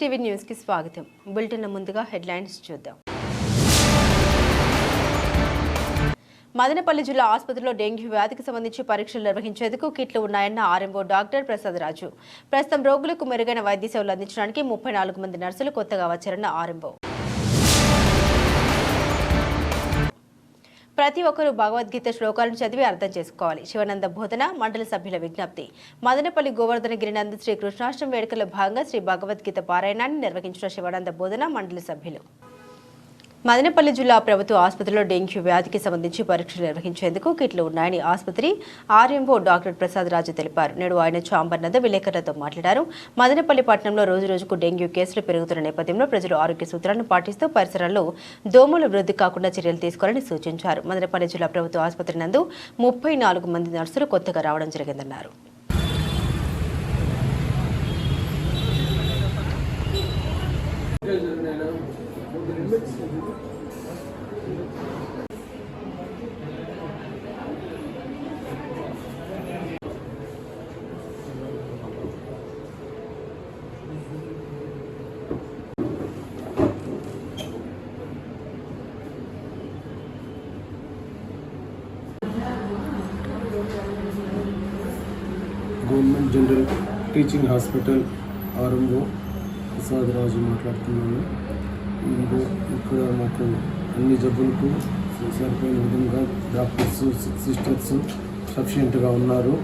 ఎన్సీటీవీ న్యూస్కి స్వాగతం. బులెటిన్ ముందుగా హెడ్లైన్స్ చూద్దాం. మదనపల్లి జిల్లా ఆసుపత్రిలో డెంగ్యూ వ్యాధికి సంబంధించి పరీక్షలు నిర్వహించేందుకు కిట్లు ఉన్నాయన్న ఆర్ఎంఓ డాక్టర్ ప్రసాద్ రాజు. ప్రస్తుతం రోగులకు మెరుగైన వైద్య సేవలు అందించడానికి ముప్పై నాలుగు మంది నర్సులు కొత్తగా వచ్చారన్న ఆర్ఎంఓ. ప్రతి ఒక్కరూ భగవద్గీత శ్లోకాలను చదివి అర్థం చేసుకోవాలి. శివానంద బోధన మండలి సభ్యుల విజ్ఞప్తి. మదనపల్లి గోవర్ధన గిరినంద శ్రీ కృష్ణాష్టమి వేడుకల భాగంగా శ్రీ భగవద్గీత పారాయణాన్ని నిర్వహించిన శివానంద బోధన మండలి సభ్యులు. మదనపల్లి జిల్లా ప్రభుత్వ ఆసుపత్రిలో డెంగ్యూ వ్యాధికి సంబంధించి పరీక్షలు నిర్వహించేందుకు కిట్లు ఉన్నాయని ఆసుపత్రి ఆర్ఎంఓ డాక్టర్ ప్రసాద్ రాజు తెలిపారు. నేడు ఆయన చాంబర్ నందు విలేకరులతో మాట్లాడారు. మదనపల్లి పట్టణంలో రోజు రోజుకు డెంగ్యూ కేసులు పెరుగుతున్న నేపథ్యంలో ప్రజలు ఆరోగ్య సూత్రాలను పాటిస్తూ పరిసరాల్లో దోమలు వృద్ధి కాకుండా చర్యలు తీసుకోవాలని సూచించారు. మదనపల్లి జిల్లా ప్రభుత్వ ఆసుపత్రి నందు ముప్పై నాలుగు మంది నర్సులు కొత్తగా రావడం జరిగిందన్నారు. Government general teaching hospital RMO Prasad Raju మాట్లాడుతున్నాను. ఇంకో ఇక్కడ మాకు అన్ని జబ్బులకు సరిపోయిన విధంగా డాక్టర్స్ సిస్టర్స్ సఫిషియెంట్గా ఉన్నారు.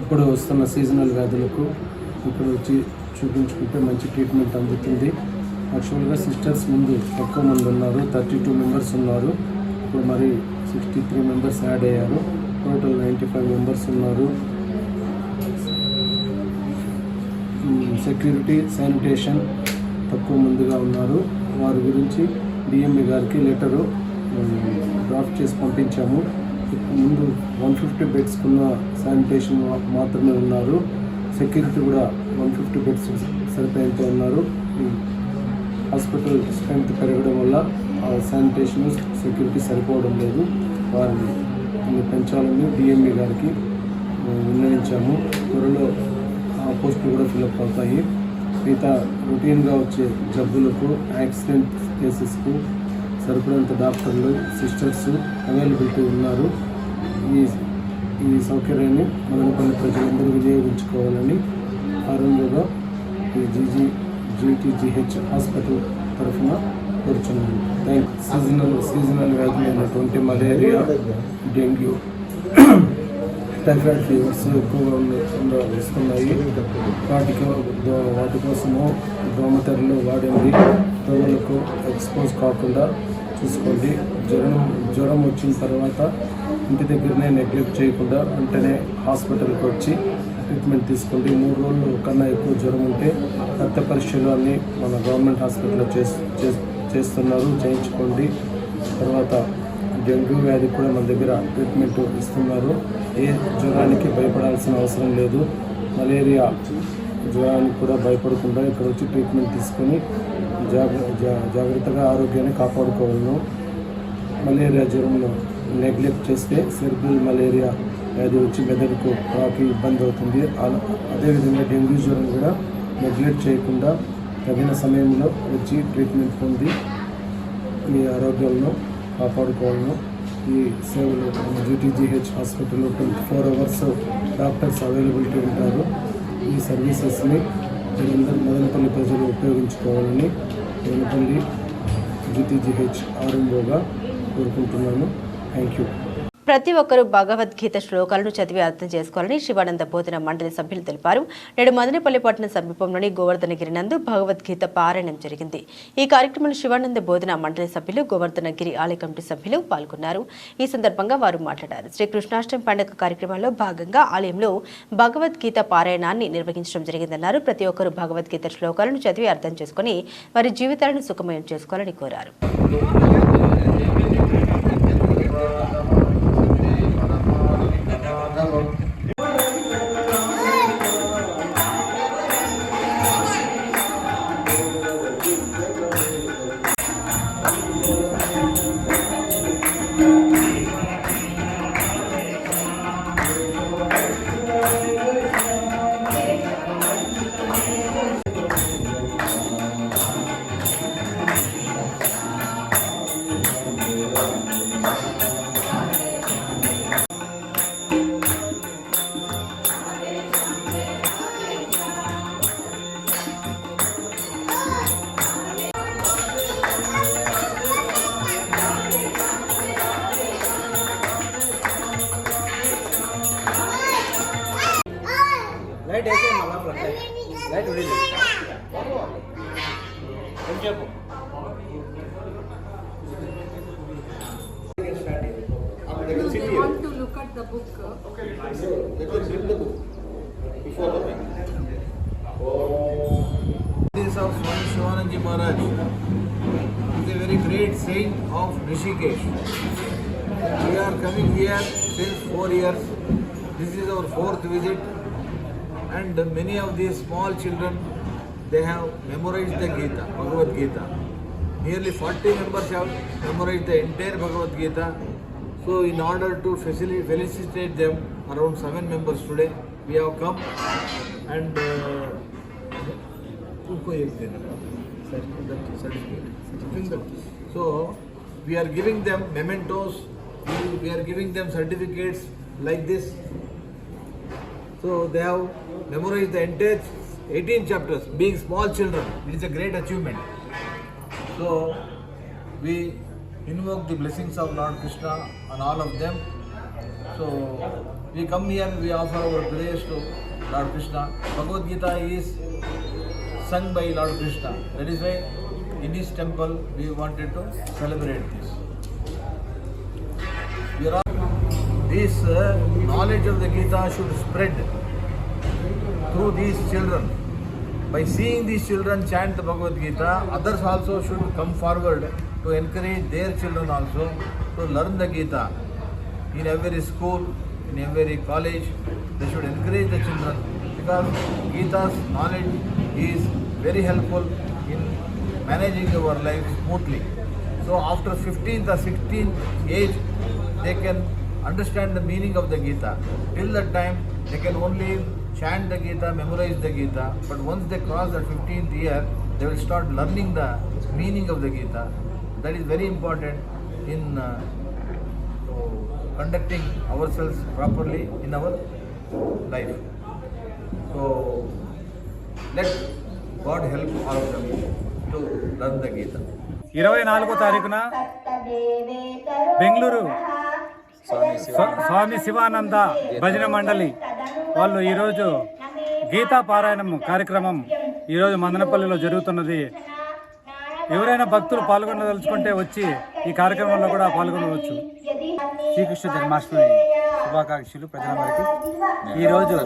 ఇప్పుడు వస్తున్న సీజనల్ వ్యాధులకు ఇక్కడ వచ్చి చూపించుకుంటే మంచి ట్రీట్మెంట్ అందుతుంది. యాక్చువల్గా సిస్టర్స్ ముందు తక్కువ మంది ఉన్నారు థర్టీ టూ మెంబర్స్ ఉన్నారు. ఇప్పుడు మరి సిక్స్టీ త్రీ మెంబర్స్ యాడ్ అయ్యారు. టోటల్ నైంటీ ఫైవ్ మెంబర్స్ ఉన్నారు. సెక్యూరిటీ శానిటేషన్ తక్కువ మందిగా ఉన్నారు. వారి గురించి డిఎంఏ గారికి లెటరు డ్రాఫ్ట్ చేసి పంపించాము. ముందు వన్ ఫిఫ్టీ బెడ్స్కున్న శానిటేషన్ మాత్రమే ఉన్నారు. సెక్యూరిటీ కూడా వన్ ఫిఫ్టీ బెడ్స్ సరిపోయేంత ఉన్నారు. హాస్పిటల్ స్ట్రెంత్ పెరగడం వల్ల ఆ శానిటేషన్ సెక్యూరిటీ సరిపోవడం లేదు. వారిని పెంచాలని డిఎంఏ గారికి నిర్ణయించాము. త్వరలో పోస్టులు కూడా ఫిలప్ అవుతాయి. మిగతా రొటీన్గా వచ్చే జబ్బులకు యాక్సిడెంట్ కేసెస్కు సరిపడంత డాక్టర్లు సిస్టర్స్ అవైలబిలిటీ ఉన్నారు. ఈ ఈ సౌకర్యాన్ని మదనపల్లి ప్రజలందరూ వినియోగించుకోవాలని ఆరంభంగా ఈ జీజీ జీటీజీహెచ్ హాస్పిటల్ తరఫున కోరుచున్నాను. థ్యాంక్ సీజనల్ సీజనల్ వ్యాధులైనటువంటి మలేరియా డెంగ్యూ. టైఫాయిడ్ ఫీవర్స్ ఎక్కువగా ఉన్న- వస్తున్నాయి. వాటికి వాటి కోసము దోమతెరలు వాడండి. దోమలకు ఎక్స్పోజ్ కాకుండా చూసుకోండి. జ్వరం జ్వరం వచ్చిన తర్వాత ఇంటి దగ్గరనే నెగ్లెక్ట్ చేయకుండా వెంటనే హాస్పిటల్కి వచ్చి ట్రీట్మెంట్ తీసుకోండి. మూడు రోజులు కన్నా ఎక్కువ జ్వరం ఉంటే రక్త పరీక్షలు అన్నీ మన గవర్నమెంట్ హాస్పిటల్లో చేస్తున్నారు. చేయించుకోండి. తర్వాత డెంగ్యూ వ్యాధి కూడా మన దగ్గర ట్రీట్మెంట్ ఇస్తున్నారు. ఏ జ్వరానికి భయపడాల్సిన అవసరం లేదు. మలేరియా జ్వరానికి కూడా భయపడకుండా ఇక్కడ వచ్చి ట్రీట్మెంట్ తీసుకొని జా- జాగ్రత్తగా ఆరోగ్యాన్ని కాపాడుకోవాలను. మలేరియా జ్వరంలో నెగ్లెక్ట్ చేస్తే సెర్బిల్ మలేరియా వ్యాధి వచ్చి మెదడుకు రాకి ఇబ్బంది అవుతుంది. అదేవిధంగా డెంగ్యూ జ్వరం కూడా నెగ్లెక్ట్ చేయకుండా తగిన సమయంలో వచ్చి ట్రీట్మెంట్ పొంది మీ ఆరోగ్యాలను కాపాడుకోవాలను. ఈ సేవలు జీటీజీహెచ్ హాస్పిటల్లో twenty four hours doctors availability ఉంటారు. ఈ సర్వీసెస్ని మీరందరూ మదనపల్లి ప్రజలు ఉపయోగించుకోవాలని మదనపల్లి జీటీజీహెచ్ ఆరంభంగా కోరుకుంటున్నాను. థ్యాంక్ యూ ప్రతి ఒక్కరూ భగవద్గీత శ్లోకాలను చదివి అర్థం చేసుకోవాలని శివానంద బోధన మండలి సభ్యులు తెలిపారు. నేడు మదనపల్లి పట్టణ సమీపంలోని గోవర్ధనగిరి నందు భగవద్గీత పారాయణం జరిగింది. ఈ కార్యక్రమంలో శివానంద బోధన మండలి సభ్యులు గోవర్ధనగిరి ఆలయ కమిటీ సభ్యులు పాల్గొన్నారు. ఈ సందర్భంగా వారు మాట్లాడారు. శ్రీ కృష్ణాష్టమి పండుగ కార్యక్రమంలో భాగంగా ఆలయంలో భగవద్గీత పారాయణాన్ని నిర్వహించడం జరిగిందన్నారు. ప్రతి ఒక్కరూ భగవద్గీత శ్లోకాలను చదివి అర్థం చేసుకుని వారి జీవితాలను సుఖమయం చేసుకోవాలని కోరారు. years. This is our fourth visit and many of these small children, they have memorized the Gita, Bhagavad Gita. Nearly 40 members have memorized the entire Bhagavad Gita. So in order to facilitate them, around 7 members today, we have come and uh, so we are giving them mementos, we are giving them certificates like this. So they have memorized the entire 18 chapters, being small children. It is a great achievement. So we invoke the blessings of Lord Krishna on all of them. So we come here, we offer our prayers to Lord Krishna. Bhagavad Gita is sung by Lord Krishna. That is why in his temple we wanted to celebrate this. This uh, knowledge of the Gita should spread through these children. By seeing these children chant the Bhagavad Gita, others also should come forward to encourage their children also to learn the Gita. In every school, in every college, they should encourage the children because Gita's knowledge is very helpful in managing our life smoothly. So after 15th or 16th age, they can understand the meaning of the Gita. Till that time, they can only chant the Gita, memorize the Gita. But once they cross the 15th year, they will start learning the meaning of the Gita. That is very important in uh, so, conducting ourselves properly in our life. So let God help all of them to learn the Gita. ఇరవై నాలుగో తారీఖున బెంగళూరు స్వ- స్వామి శివానంద. భజన మండలి. వాళ్ళు ఈరోజు గీతా పారాయణం కార్యక్రమం ఈరోజు మదనపల్లిలో జరుగుతున్నది. ఎవరైనా భక్తులు పాల్గొనదలుచుకుంటే వచ్చి ఈ కార్యక్రమంలో కూడా పాల్గొనవచ్చు. శ్రీకృష్ణ జన్మాష్టమి శుభాకాంక్షలు ప్రజలందరికీ ఈరోజు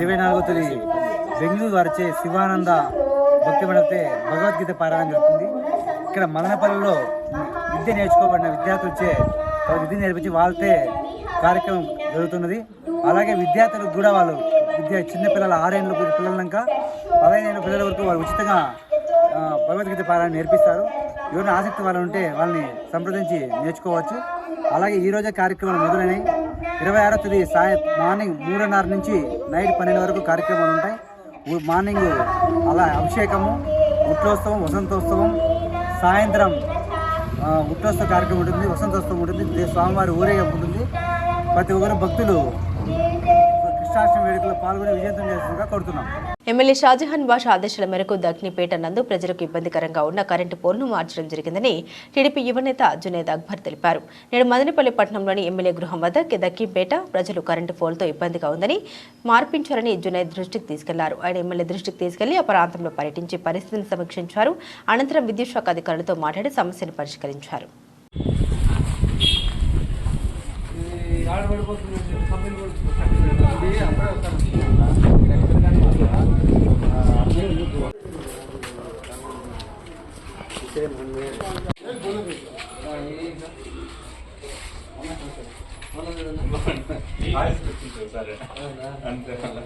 ఇరవై నాలుగో తేదీ బెంగళూరు వారిచే శివానంద భక్తి మండలితే భగవద్గీత పారాయణం జరుగుతుంది. ఇక్కడ మదనపల్లిలో విద్య నేర్చుకోబడిన విద్యార్థులచే వాళ్ళ విద్య నేర్పించి వాళ్ళతే కార్యక్రమం జరుగుతున్నది. అలాగే విద్యార్థులకు కూడా వాళ్ళు విద్య చిన్న పిల్లల ఆరేళ్ళ పిల్లలక పదహైదు పిల్లల వరకు వాళ్ళు ఉచితంగా భగవద్గీత పారాయణ నేర్పిస్తారు. ఎవరైనా ఆసక్తి వాళ్ళు ఉంటే వాళ్ళని సంప్రదించి నేర్చుకోవచ్చు. అలాగే ఈరోజే కార్యక్రమాలు మొదలైనవి ఇరవై ఆరో తేదీ సాయం మార్నింగ్ మూడున్నర నుంచి నైట్ పన్నెండు వరకు కార్యక్రమాలు ఉంటాయి. మార్నింగ్ అలా అభిషేకము ఉట్లోత్సవం వసంతోత్సవం సాయంత్రం ఉత్తోత్సవ కార్యక్రమం ఉంటుంది వసంతోత్సవం ఉంటుంది స్వామివారి ఊరేగింపు ఉంటుంది. ప్రతి ఒక్కరు భక్తులు కృష్ణాష్టమి వేడుకలో పాల్గొని విజయంతం చేస్తుందిగా కోరుతున్నాం. ఎమ్మెల్యే షాజహాన్ బాషా ఆదేశాల మేరకు దగ్నిపేట నందు ప్రజలకు ఇబ్బందికరంగా ఉన్న కరెంటు పోల్ను మార్చడం జరిగిందని టీడీపీ యువనేత జునేద్ అక్బర్ తెలిపారు. నేడు మదనపల్లి పట్టణంలోని ఎమ్మెల్యే గృహం వద్ద దక్కిపేట ప్రజలు కరెంటు పోల్తో ఇబ్బందిగా ఉందని మార్పించారని జునేద్ దృష్టికి తీసుకెళ్ళారు. ఆయన ఎమ్మెల్యే దృష్టికి తీసుకెళ్ళి ఆ ప్రాంతంలో పర్యటించి పరిస్థితిని సమీక్షించారు. అనంతరం విద్యుత్ శాఖ అధికారులతో మాట్లాడి సమస్యను పరిష్కరించారు.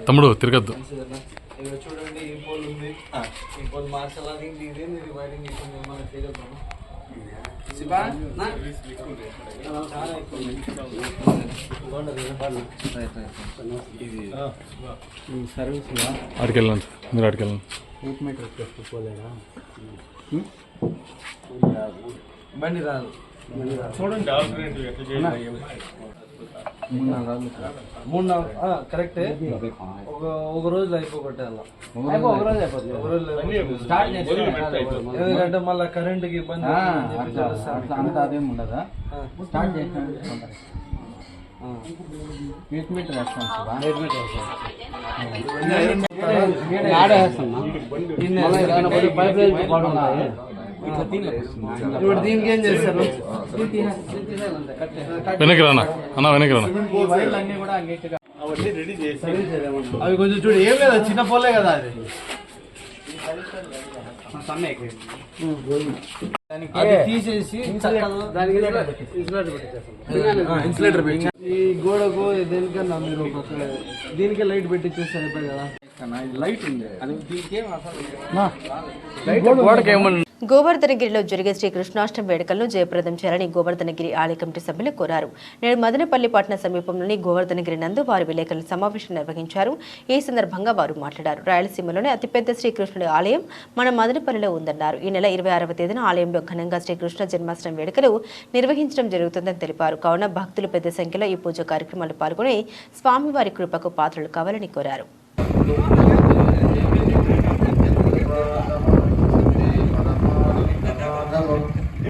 తమ్ముడు తిరగద్దు. చూడండి ఈ పోల్ ఉంది. ఈ పోల్ మార్చాలని ఇదేంది వైరింగ్ ఇస్తుంది చేయగలుగుతాము సర్వీస్ లా ఆడికి వెళ్ళండి మీరు ఆడికి వెళ్ళండి బండి రాదు. చూడండి మూడు నాలుగు రోజులు మూడు నాలుగు ఆ, కరెక్టే ఒక ఒక రోజులో అయిపోగొట్టాల అయిపో ఒక రోజు అయిపోతుంది ఒక రోజులో అయిపోతుంది. స్టార్ట్ చేసి ఎందుకంటే మళ్ళీ కరెంటుకి ఇబ్బంది అవుతుందని చెప్పి తెలుసా? అంత అదేం ఉండదా ఆ. స్టార్ట్ చేసిన ఇప్పుడు దీనికి ఏం చేస్తారు? వెనక్కి రానా? అన్న వెనక్కి రానా? అవి కొంచెం చూడు ఏం లేదా చిన్న పోలే కదా అది. అది తీసేసి దానికి ఇన్సులేటర్ పెట్టి ఈ గోడకు దేనికన్నా మీరు దీనికే లైట్ పెట్టి చూస్తే అయిపోయి కదా లైట్ ఉంది అది దీనికేం గోడకి ఏమన్నా గోవర్ధనగిరిలో జరిగే శ్రీ కృష్ణాష్టమి వేడుకలను జయప్రదం చేయాలని గోవర్ధనగిరి ఆలయ కమిటీ సభ్యులు కోరారు. నేడు మదనపల్లి పట్టణ సమీపంలోని గోవర్ధనగిరి నందు వారు విలేకరుల సమావేశం నిర్వహించారు. ఈ సందర్భంగా వారు మాట్లాడారు. రాయలసీమలోనే అతిపెద్ద శ్రీకృష్ణుడి ఆలయం మన మదనపల్లిలో ఉందన్నారు. ఈ నెల ఇరవై ఆరవ తేదీన ఆలయంలో ఘనంగా శ్రీకృష్ణ జన్మాష్టమి వేడుకలు నిర్వహించడం జరుగుతుందని తెలిపారు. కావున భక్తులు పెద్ద సంఖ్యలో ఈ పూజ కార్యక్రమాలు పాల్గొని స్వామివారి కృపకు పాత్రలు కావాలని కోరారు.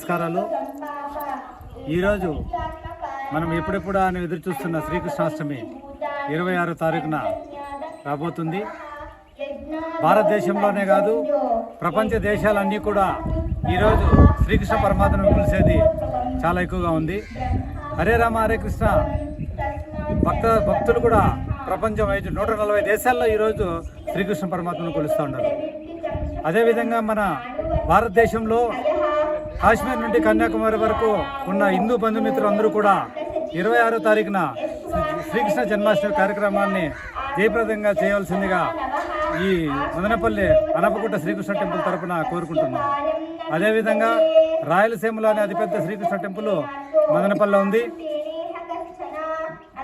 నమస్కారాలు. ఈరోజు మనం ఎప్పుడెప్పుడు అని ఎదురు చూస్తున్న శ్రీకృష్ణాష్టమి ఇరవై ఆరో తారీఖున రాబోతుంది. భారతదేశంలోనే కాదు ప్రపంచ దేశాలన్నీ కూడా ఈరోజు శ్రీకృష్ణ పరమాత్మను పిలిచేది చాలా ఎక్కువగా ఉంది. హరే రామ హరే కృష్ణ. భక్త భక్తులు కూడా ప్రపంచం ఐదు నూట నలభై దేశాల్లో ఈరోజు శ్రీకృష్ణ పరమాత్మను కొలుస్తూ ఉన్నారు. అదేవిధంగా మన భారతదేశంలో కాశ్మీర్ నుండి కన్యాకుమారి వరకు ఉన్న హిందూ బంధుమిత్రులు అందరూ కూడా ఇరవై ఆరో తారీఖున శ్రీకృష్ణ జన్మాష్టమి కార్యక్రమాన్ని జయప్రదంగా చేయవలసిందిగా ఈ మదనపల్లి అనపగుట్ట శ్రీకృష్ణ టెంపుల్ తరపున కోరుకుంటున్నాం. అదేవిధంగా రాయలసీమలోని అతిపెద్ద శ్రీకృష్ణ టెంపుల్ మదనపల్లిలో ఉంది.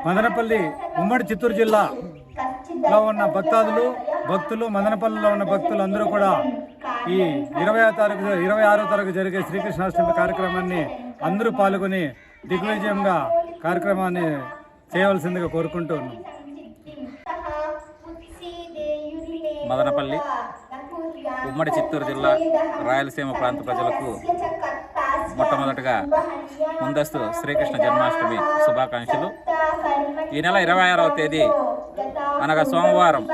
మదనపల్లి ఉమ్మడి చిత్తూరు జిల్లా లో ఉన్న భక్తాదులు భక్తులు మదనపల్లిలో ఉన్న భక్తులు అందరూ కూడా ఈ ఇరవై తారీఖు ఇరవై ఆరో తారీఖు జరిగే శ్రీకృష్ణాష్టమి కార్యక్రమాన్ని అందరూ పాల్గొని దిగ్విజయంగా కార్యక్రమాన్ని చేయవలసిందిగా కోరుకుంటున్నాం మదనపల్లి ఉమ్మడి చిత్తూరు జిల్లా రాయలసీమ ప్రాంత ప్రజలకు మొట్టమొదటగా ముందస్తు శ్రీకృష్ణ జన్మాష్టమి శుభాకాంక్షలు. ఈ నెల ఇరవై ఆరవ తేదీ అనగా సోమవారం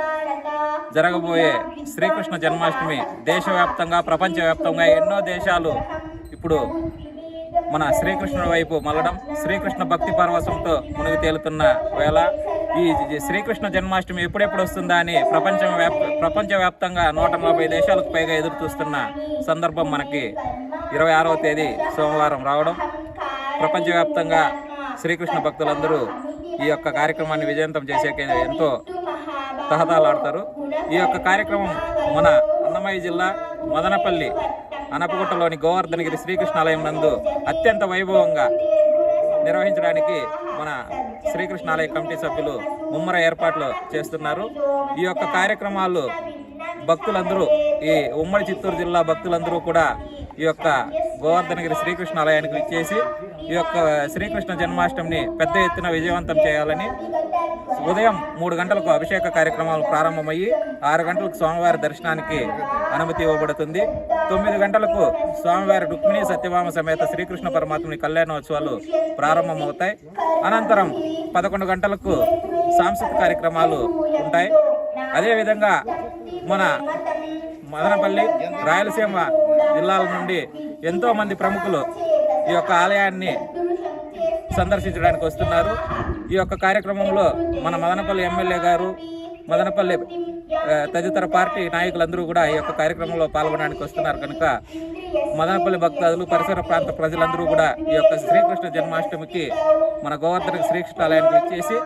జరగబోయే శ్రీకృష్ణ జన్మాష్టమి దేశవ్యాప్తంగా ప్రపంచవ్యాప్తంగా ఎన్నో దేశాలు ఇప్పుడు మన శ్రీకృష్ణుడి వైపు మలడం శ్రీకృష్ణ భక్తి పర్వసంతో మునిగి తేలుతున్న వేళ ఈ శ్రీకృష్ణ జన్మాష్టమి ఎప్పుడెప్పుడు వస్తుందా అని ప్రపంచం వ్యాప్ ప్రపంచవ్యాప్తంగా నూట నలభై దేశాలకు పైగా ఎదురు చూస్తున్న సందర్భం మనకి ఇరవై ఆరవ తేదీ సోమవారం రావడం. ప్రపంచవ్యాప్తంగా శ్రీకృష్ణ భక్తులందరూ ఈ యొక్క కార్యక్రమాన్ని విజయవంతం చేసేకే ఎంతో తహతాలాడతారు ఈ యొక్క కార్యక్రమం మన అన్నమయ్య జిల్లా మదనపల్లి అనపగుట్టలోని గోవర్ధనగిరి శ్రీకృష్ణాలయం నందు అత్యంత వైభవంగా నిర్వహించడానికి మన శ్రీకృష్ణాలయ కమిటీ సభ్యులు ముమ్మర ఏర్పాట్లు చేస్తున్నారు. ఈ యొక్క కార్యక్రమాలు భక్తులందరూ ఈ ఉమ్మడి చిత్తూరు జిల్లా భక్తులందరూ కూడా ఈ యొక్క గోవర్ధనగిరి శ్రీకృష్ణాలయానికి విచ్చేసి ఈ యొక్క శ్రీకృష్ణ జన్మాష్టమిని పెద్ద ఎత్తున విజయవంతం చేయాలని ఉదయం మూడు గంటలకు అభిషేక కార్యక్రమాలు ప్రారంభమయ్యి ఆరు గంటలకు స్వామివారి దర్శనానికి అనుమతి ఇవ్వబడుతుంది. తొమ్మిది గంటలకు స్వామివారి రుక్మిణి సత్యభామ సమేత శ్రీకృష్ణ పరమాత్మని కళ్యాణోత్సవాలు ప్రారంభమవుతాయి. అనంతరం పదకొండు గంటలకు సాంస్కృతిక కార్యక్రమాలు ఉంటాయి. అదేవిధంగా మన మదనపల్లి రాయలసీమ జిల్లాల నుండి ఎంతోమంది ప్రముఖులు ఈ యొక్క ఆలయాన్ని సందర్శించడానికి వస్తున్నారు. ఈ యొక్క కార్యక్రమంలో మన మదనపల్లి ఎమ్మెల్యే గారు మదనపల్లి తదితర పార్టీ నాయకులందరూ కూడా ఈ యొక్క కార్యక్రమంలో పాల్గొనడానికి వస్తున్నారు కనుక మదనపల్లి భక్తాదులు పరిసర ప్రాంత ప్రజలందరూ కూడా ఈ యొక్క శ్రీకృష్ణ జన్మాష్టమికి మన గోవర్ధన శ్రీకృష్ణ ఆలయానికి ఇచ్చేసి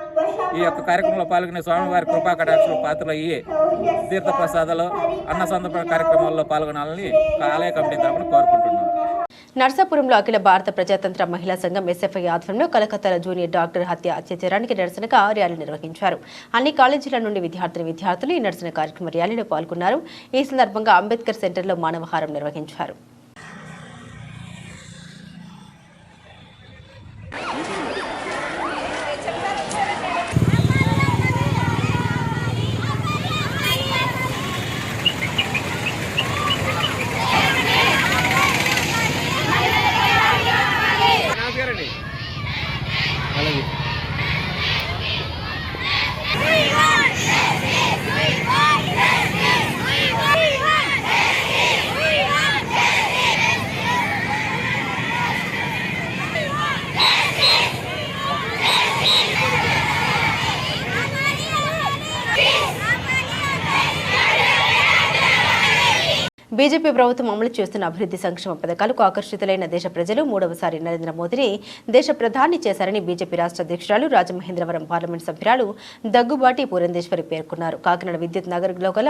ఈ యొక్క కార్యక్రమంలో పాల్గొనే స్వామివారి కృపా కటాక్షలు పాత్రలు అయ్యి అన్న సందర్భ కార్యక్రమాల్లో పాల్గొనాలని ఆలయ కమిటీ తరఫున కోరుకుంటున్నాం. నర్సాపురంలో అఖిల భారత ప్రజాతంత్ర మహిళా సంఘం ఎస్ఎఫ్ఐ ఆధ్వర్యంలో కలకత్తాలో జూనియర్ డాక్టర్ హత్య అత్యాచారానికి నిరసనగా ర్యాలీ నిర్వహించారు. అన్ని కాలేజీల నుండి విద్యార్థిని విద్యార్థులు ఈ నిరసన కార్యక్రమ ర్యాలీలో పాల్గొన్నారు. ఈ సందర్భంగా అంబేద్కర్ సెంటర్లో మానవహారం నిర్వహించారు. బీజేపీ ప్రభుత్వం అమలు చేస్తున్న అభివృద్ధి సంక్షేమ పథకాలకు ఆకర్షితులైన దేశ ప్రజలు మూడవసారి నరేంద్ర మోదీని దేశ ప్రధాని చేశారని బీజేపీ రాష్ట్ర అధ్యక్షురాలు రాజమహేంద్రవరం పార్లమెంట్ సభ్యురాలు దగ్గుబాటి పురంధేశ్వరి పేర్కొన్నారు. కాకినాడ విద్యుత్ నగర్లో గల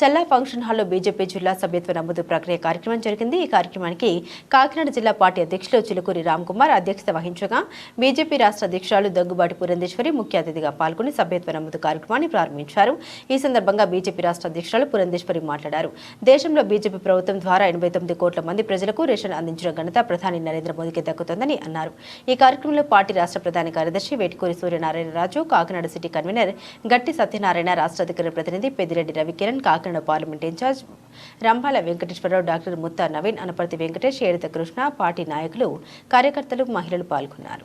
చల్లా ఫంక్షన్ హాల్లో బీజేపీ జిల్లా సభ్యత్వ నమోదు ప్రక్రియ కార్యక్రమం జరిగింది. ఈ కార్యక్రమానికి కాకినాడ జిల్లా పార్టీ అధ్యక్షులు చిలుకూరి రామ్ కుమార్ అధ్యక్షత వహించగా బీజేపీ రాష్ట్ర అధ్యక్షురాలు దగ్గుబాటి పురంధేశ్వరి ముఖ్య అతిథిగా పాల్గొని సభ్యత్వ నమోదు కార్యక్రమాన్ని ప్రారంభించారు. ఈ సందర్భంగా బీజేపీ రాష్ట్ర అధ్యక్షురాలు పురంధేశ్వరి మాట్లాడారు. దేశంలో బీజేపీ ప్రభుత్వం ద్వారా ఎనభై తొమ్మిది కోట్ల మంది ప్రజలకు రేషన్ అందించిన ఘనత ప్రధాని నరేంద్ర మోదీకి దక్కుతుందని అన్నారు. ఈ కార్యక్రమంలో పార్టీ రాష్ట్ర ప్రధాన కార్యదర్శి వేటుకూరి సూర్యనారాయణరాజు కాకినాడ సిటీ కన్వీనర్ గట్టి సత్యనారాయణ రాష్ట్ర అధికార ప్రతినిధి Peddireddy Ravikiran Kakinada parliament in-charge Rambhala Venkateswararao doctor Mutta Naveen Anaparthi Venkatesh Yedida Krishna party నాయకులు కార్యకర్తలు మహిళలు పాల్గొన్నారు.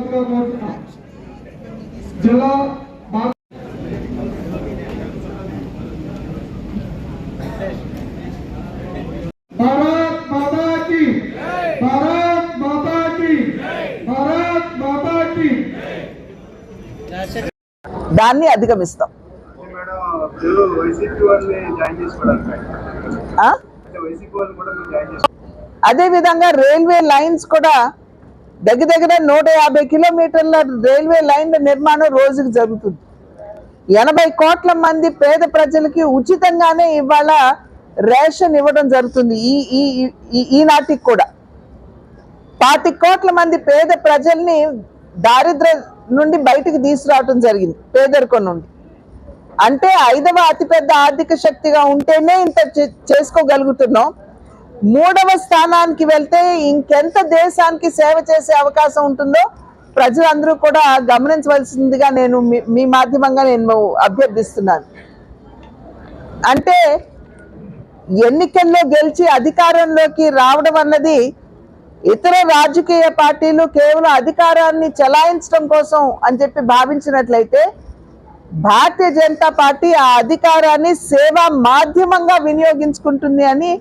దాన్ని అధిగమిస్తాం. ఆ? అదే విధంగా రైల్వే లైన్స్ కూడా దగ్గర దగ్గర నూట యాభై కిలోమీటర్ల రైల్వే లైన్ల నిర్మాణం రోజుకి జరుగుతుంది. ఎనభై కోట్ల మంది పేద ప్రజలకి ఉచితంగానే ఇవాళ రేషన్ ఇవ్వడం జరుగుతుంది ఈ ఈ ఈ- ఈనాటికి కూడా. పాతి కోట్ల మంది పేద ప్రజల్ని దారిద్ర్య నుండి బయటికి తీసుకురావటం జరిగింది పేదరికం నుండి. అంటే ఐదవ అతిపెద్ద ఆర్థిక శక్తిగా ఉంటేనే ఇంత చే- చేసుకోగలుగుతున్నాం. మూడవ స్థానానికి వెళ్తే ఇంకెంత దేశానికి సేవ చేసే అవకాశం ఉంటుందో ప్రజలందరూ కూడా గమనించవలసిందిగా నేను మీ- మీ మాధ్యమంగా నేను అభ్యర్థిస్తున్నాను. అంటే ఎన్నికల్లో గెలిచి అధికారంలోకి రావడం అన్నది ఇతర రాజకీయ పార్టీలు కేవలం అధికారాన్ని చలాయించడం కోసం అని చెప్పి భావించినట్లయితే భారతీయ జనతా పార్టీ ఆ అధికారాన్ని సేవా మాధ్యమంగా వినియోగించుకుంటుంది అని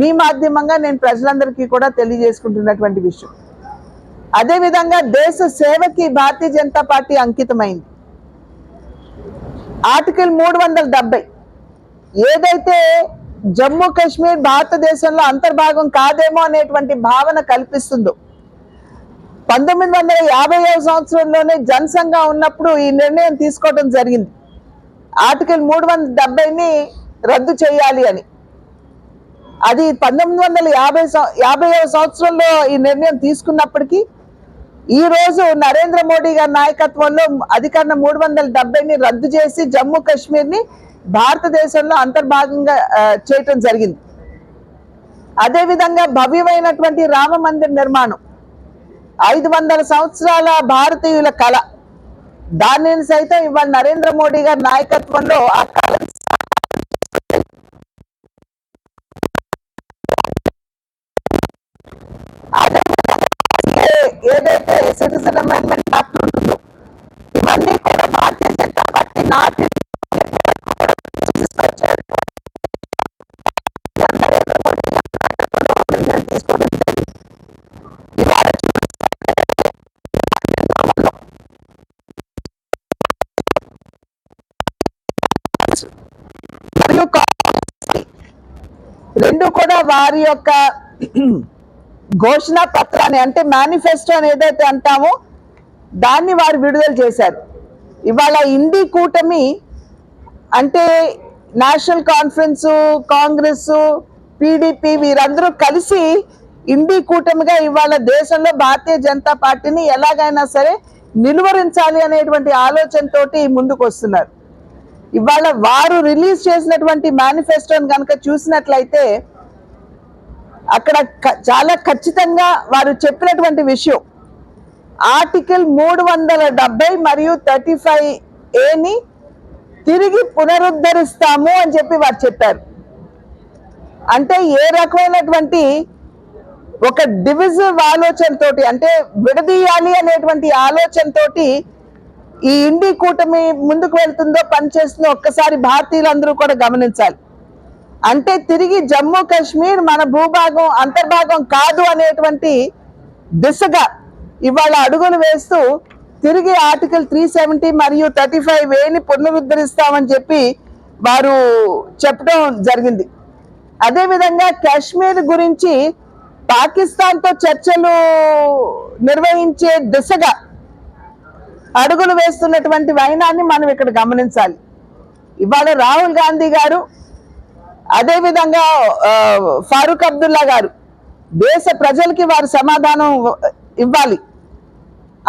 మీ మాధ్యమంగా నేను ప్రజలందరికీ కూడా తెలియజేసుకుంటున్నటువంటి విషయం. అదేవిధంగా దేశ సేవకి భారతీయ జనతా పార్టీ అంకితమైంది. ఆర్టికల్ మూడు వందల డెబ్బై ఏదైతే జమ్మూ కాశ్మీర్ భారతదేశంలో అంతర్భాగం కాదేమో అనేటువంటి భావన కల్పిస్తుందో. పంతొమ్మిది వందల యాభై సంవత్సరంలోనే జనసంఘం ఉన్నప్పుడు ఈ నిర్ణయం తీసుకోవడం జరిగింది. ఆర్టికల్ మూడు వందల డెబ్బైని రద్దు చేయాలి అని. అది పంతొమ్మిది వందల యాభై సం- యాభై సంవత్సరంలో ఈ నిర్ణయం తీసుకున్నప్పటికీ ఈ రోజు నరేంద్ర మోడీ గారి నాయకత్వంలో అధికారం మూడు వందల డెబ్బైని రద్దు చేసి జమ్మూ కాశ్మీర్ని భారతదేశంలో అంతర్భాగంగా చేయటం జరిగింది. అదేవిధంగా భవ్యమైనటువంటి రామ మందిర్ నిర్మాణం ఐదు వందల సంవత్సరాల భారతీయుల కళ. దానిని సైతం ఇవాళ నరేంద్ర మోడీ గారి నాయకత్వంలో ఆ కళ సిటిజన్ అమెండ్మెంట్ యాక్ట్ ఉంటుందో ఇవన్నీ కూడా భారతీయ జనతా పార్టీ నాటి మరియు రెండు కూడా వారి యొక్క ఘోషణ పత్రాన్ని అంటే మేనిఫెస్టో అని ఏదైతే అంటామో దాన్ని వారు విడుదల చేశారు. ఇవాళ ఇండి కూటమి అంటే నేషనల్ కాన్ఫరెన్స్ కాంగ్రెస్ పీడీపీ వీరందరూ కలిసి ఇండి కూటమిగా ఇవాళ దేశంలో భారతీయ జనతా పార్టీని ఎలాగైనా సరే నిలువరించాలి అనేటువంటి ఆలోచనతోటి ముందుకు వస్తున్నారు. ఇవాళ వారు రిలీజ్ చేసినటువంటి మేనిఫెస్టోని కనుక చూసినట్లయితే అక్కడ చాలా ఖచ్చితంగా వారు చెప్పినటువంటి విషయం. ఆర్టికల్ మూడు వందల డెబ్బై మరియు థర్టీ ఫైవ్ ఏని తిరిగి పునరుద్ధరిస్తాము అని చెప్పి వారు చెప్పారు. అంటే ఏ రకమైనటువంటి ఒక డివిజివ్ ఆలోచనతోటి అంటే విడదీయాలి అనేటువంటి ఆలోచనతోటి ఈ ఇండి కూటమి ముందుకు వెళ్తుందో పనిచేస్తుందో ఒక్కసారి భారతీయులందరూ కూడా గమనించాలి. అంటే తిరిగి జమ్మూ కాశ్మీర్ మన భూభాగం అంతర్భాగం కాదు అనేటువంటి దిశగా ఇవాళ అడుగులు వేస్తూ తిరిగి ఆర్టికల్ త్రీ సెవెంటీ మరియు థర్టీ ఫైవ్ ఏని పునరుద్ధరిస్తామని చెప్పి వారు చెప్పడం జరిగింది. అదేవిధంగా కాశ్మీర్ గురించి పాకిస్తాన్తో చర్చలు నిర్వహించే దిశగా అడుగులు వేస్తున్నటువంటి వైనాన్ని మనం ఇక్కడ గమనించాలి. ఇవాళ రాహుల్ గాంధీ గారు అదేవిధంగా ఫారూక్ అబ్దుల్లా గారు దేశ ప్రజలకి వారు సమాధానం ఇవ్వాలి.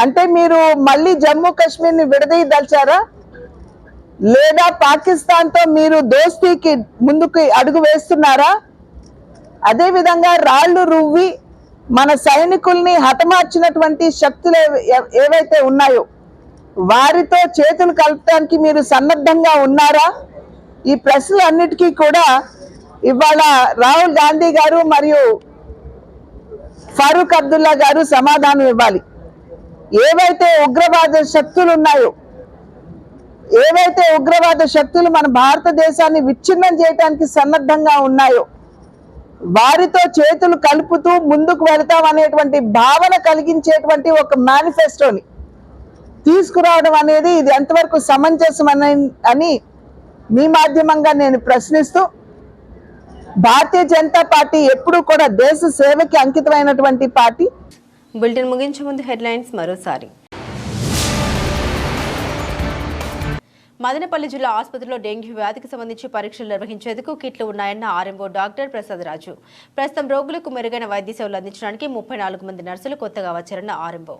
అంటే మీరు మళ్ళీ జమ్మూ కాశ్మీర్ని విడదీయదలిచారా? లేదా పాకిస్తాన్తో మీరు దోస్తీకి ముందుకు అడుగు వేస్తున్నారా? అదేవిధంగా రాళ్ళు రువ్వి మన సైనికుల్ని హతమార్చినటువంటి శక్తులు ఏవైతే ఉన్నాయో వారితో చేతులు కలపడానికి మీరు సన్నద్ధంగా ఉన్నారా? ఈ ప్రశ్నలన్నిటికీ కూడా ఇవాళ రాహుల్ గాంధీ గారు మరియు ఫారూక్ అబ్దుల్లా గారు సమాధానం ఇవ్వాలి. ఏవైతే ఉగ్రవాద శక్తులు ఉన్నాయో ఏవైతే ఉగ్రవాద శక్తులు మన భారతదేశాన్ని విచ్ఛిన్నం చేయడానికి సన్నద్ధంగా ఉన్నాయో వారితో చేతులు కలుపుతూ ముందుకు వెళతాం అనేటువంటి భావన కలిగించేటువంటి ఒక మేనిఫెస్టోని తీసుకురావడం అనేది ఇది ఎంతవరకు సమంజసం అని- అని మీ మాధ్యమంగా నేను ప్రశ్నిస్తూ భారతీయ జనతా పార్టీ ఎప్పుడూ కూడా దేశ సేవకి అంకితమైనటువంటి పార్టీ. బులెటిన్ ముగించే ముందు హెడ్లైన్స్ మరోసారి. మదనపల్లి జిల్లా ఆసుపత్రిలో డెంగ్యూ వ్యాధికి సంబంధించి పరీక్షలు నిర్వహించేందుకు కిట్లు ఉన్నాయన్న ఆర్ఎంఓ డాక్టర్ ప్రసాద్ రాజు. ప్రస్తుతం రోగులకు మెరుగైన వైద్య సేవలు అందించడానికి ముప్పై నాలుగు మంది నర్సులు కొత్తగా వచ్చారన్న ఆర్ఎంఓ.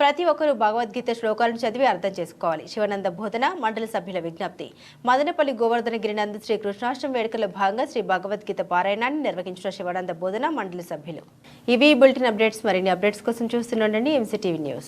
ప్రతి ఒక్కరూ భగవద్గీత శ్లోకాలను చదివి అర్థం చేసుకోవాలి. శివానంద బోధన మండలి సభ్యుల విజ్ఞప్తి. మదనపల్లి గోవర్ధన గిరినంద శ్రీ కృష్ణాష్టమి వేడుకల్లో భాగంగా శ్రీ భగవద్గీత పారాయణాన్ని నిర్వహించిన శివానంద బోధన మండలి సభ్యులు. ఇవి ఈ బులెటిన్ అప్డేట్స్. మరిన్ని అప్డేట్స్ కోసం చూస్తుండండి ఎంసీటీవీ న్యూస్.